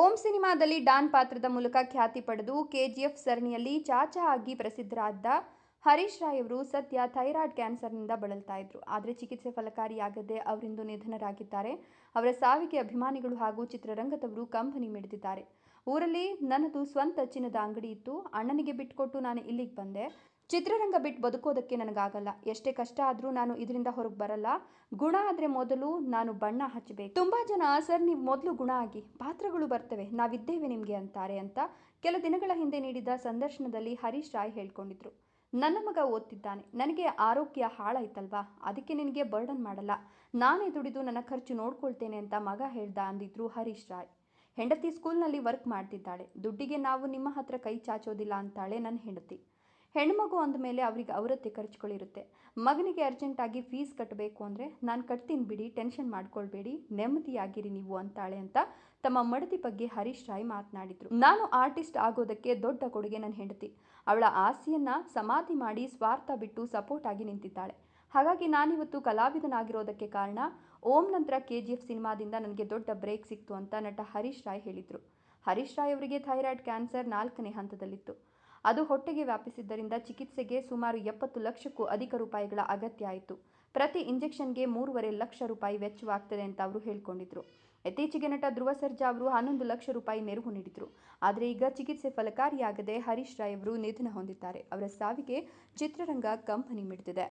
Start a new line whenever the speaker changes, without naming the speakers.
ಓಂ ಸಿನಿಮಾದಲ್ಲಿ ಡಾನ್ ಪಾತ್ರದ ಮೂಲಕ ಖ್ಯಾತಿ ಪಡೆದು ಕೆಜಿಎಫ್ ಸರಣಿಯಲ್ಲಿ ಚಾಚಾ ಆಗಿ ಪ್ರಸಿದ್ಧರಾದ ಹರೀಶ್ ರಾಯ್ ಅವರು ಸದ್ಯ ಥೈರಾಯ್ಡ್ ಕ್ಯಾನ್ಸರ್ನಿಂದ ಬಳಲ್ತಾ ಇದ್ರು. ಆದರೆ ಚಿಕಿತ್ಸೆ ಫಲಕಾರಿಯಾಗದೆ ಅವರಿಂದು ನಿಧನರಾಗಿದ್ದಾರೆ. ಅವರ ಸಾವಿಗೆ ಅಭಿಮಾನಿಗಳು ಹಾಗೂ ಚಿತ್ರರಂಗದವರು ಕಂಬನಿ ಮಿಡಿದಿದ್ದಾರೆ. ಊರಲ್ಲಿ ನನ್ನದು ಸ್ವಂತ ಚಿನ್ನದ ಅಂಗಡಿ ಇತ್ತು. ಅಣ್ಣನಿಗೆ ಬಿಟ್ಕೊಟ್ಟು ನಾನು ಇಲ್ಲಿಗೆ ಬಂದೆ. ಚಿತ್ರರಂಗ ಬಿಟ್ಟು ಬದುಕೋದಕ್ಕೆ ನನಗಾಗಲ್ಲ. ಎಷ್ಟೇ ಕಷ್ಟ ಆದರೂ ನಾನು ಇದರಿಂದ ಹೊರಗೆ ಬರಲ್ಲ. ಗುಣ ಆದರೆ ಮೊದಲು ನಾನು ಬಣ್ಣ ಹಚ್ಚಬೇಕು ತುಂಬ ಜನ, ಸರ್, ನೀವು ಮೊದಲು ಗುಣ ಆಗಿ, ಪಾತ್ರಗಳು ಬರ್ತವೆ, ನಾವಿದ್ದೇವೆ ನಿಮಗೆ ಅಂತಾರೆ ಅಂತ ಕೆಲ ದಿನಗಳ ಹಿಂದೆ ನೀಡಿದ ಸಂದರ್ಶನದಲ್ಲಿ ಹರೀಶ್ ರಾಯ್ ಹೇಳ್ಕೊಂಡಿದ್ರು. ನನ್ನ ಮಗ ಓದ್ತಿದ್ದಾನೆ. ನನಗೆ ಆರೋಗ್ಯ ಹಾಳಾಯ್ತಲ್ವಾ? ಅದಕ್ಕೆ ನಿನಗೆ ಬರ್ಡನ್ ಮಾಡಲ್ಲ. ನಾನೇ ದುಡಿದು ನನ್ನ ಖರ್ಚು ನೋಡ್ಕೊಳ್ತೇನೆ ಅಂತ ಮಗ ಹೇಳ್ದ ಅಂದಿದ್ರು ಹರೀಶ್ ರಾಯ್. ಹೆಂಡತಿ ಸ್ಕೂಲ್ನಲ್ಲಿ ವರ್ಕ್ ಮಾಡ್ತಿದ್ದಾಳೆ. ದುಡ್ಡಿಗೆ ನಾವು ನಿಮ್ಮ ಹತ್ರ ಕೈ ಚಾಚೋದಿಲ್ಲ ಅಂತಾಳೆ ನನ್ನ ಹೆಂಡತಿ. ಹೆಣ್ಮಗು ಅಂದಮೇಲೆ ಅವ್ರಿಗೆ ಅವರತ್ತೆ ಖರ್ಚುಗಳಿರುತ್ತೆ. ಮಗನಿಗೆ ಅರ್ಜೆಂಟಾಗಿ ಫೀಸ್ ಕಟ್ಟಬೇಕು ಅಂದರೆ, ನಾನು ಕಟ್ತೀನಿ ಬಿಡಿ ಟೆನ್ಷನ್ ಮಾಡ್ಕೊಳ್ಬೇಡಿ, ನೆಮ್ಮದಿಯಾಗಿರಿ ನೀವು ಅಂತಾಳೆ ಅಂತ ತಮ್ಮ ಮಡದಿ ಬಗ್ಗೆ ಹರೀಶ್ ರಾಯ್ ಮಾತನಾಡಿದ್ರು. ನಾನು ಆರ್ಟಿಸ್ಟ್ ಆಗೋದಕ್ಕೆ ದೊಡ್ಡ ಕೊಡುಗೆ ನನ್ನ ಹೆಂಡತಿ. ಅವಳ ಆಸೆಯನ್ನು ಸಮಾಧಿ ಮಾಡಿ ಸ್ವಾರ್ಥ ಬಿಟ್ಟು ಸಪೋರ್ಟ್ ಆಗಿ ನಿಂತಿದ್ದಾಳೆ. ಹಾಗಾಗಿ ನಾನಿವತ್ತು ಕಲಾವಿದನಾಗಿರೋದಕ್ಕೆ ಕಾರಣ, ಓಂ ನಂತರ ಕೆ ಜಿ ಎಫ್ ಸಿನಿಮಾದಿಂದ ನನಗೆ ದೊಡ್ಡ ಬ್ರೇಕ್ ಸಿಕ್ತು ಅಂತ ನಟ ಹರೀಶ್ ರಾಯ್ ಹೇಳಿದರು. ಹರೀಶ್ ರಾಯ್ ಅವರಿಗೆ ಥೈರಾಯ್ಡ್ ಕ್ಯಾನ್ಸರ್ ನಾಲ್ಕನೇ ಹಂತದಲ್ಲಿತ್ತು. ಅದು ಹೊಟ್ಟೆಗೆ ವ್ಯಾಪಿಸಿದ್ದರಿಂದ ಚಿಕಿತ್ಸೆಗೆ ಸುಮಾರು ಎಪ್ಪತ್ತು ಲಕ್ಷಕ್ಕೂ ಅಧಿಕ ರೂಪಾಯಿಗಳ ಅಗತ್ಯ ಆಯಿತು ಪ್ರತಿ ಇಂಜೆಕ್ಷನ್ಗೆ ಮೂರುವರೆ ಲಕ್ಷ ರೂಪಾಯಿ ವೆಚ್ಚವಾಗ್ತದೆ ಅಂತ ಅವರು ಹೇಳಿಕೊಂಡಿದ್ರು. ಇತ್ತೀಚೆಗೆ ನಟ ಧ್ರುವ ಸರ್ಜಾ ಅವರು ಹನ್ನೊಂದು ಲಕ್ಷ ರೂಪಾಯಿ ನೆರವು ನೀಡಿದರು. ಆದರೆ ಈಗ ಚಿಕಿತ್ಸೆ ಫಲಕಾರಿಯಾಗದೆ ಹರೀಶ್ ರಾಯ್ ಅವರು ನಿಧನ ಹೊಂದಿದ್ದಾರೆ. ಅವರ ಸಾವಿಗೆ ಚಿತ್ರರಂಗ ಕಂಪನಿ ಮಿಡಿದಿದೆ.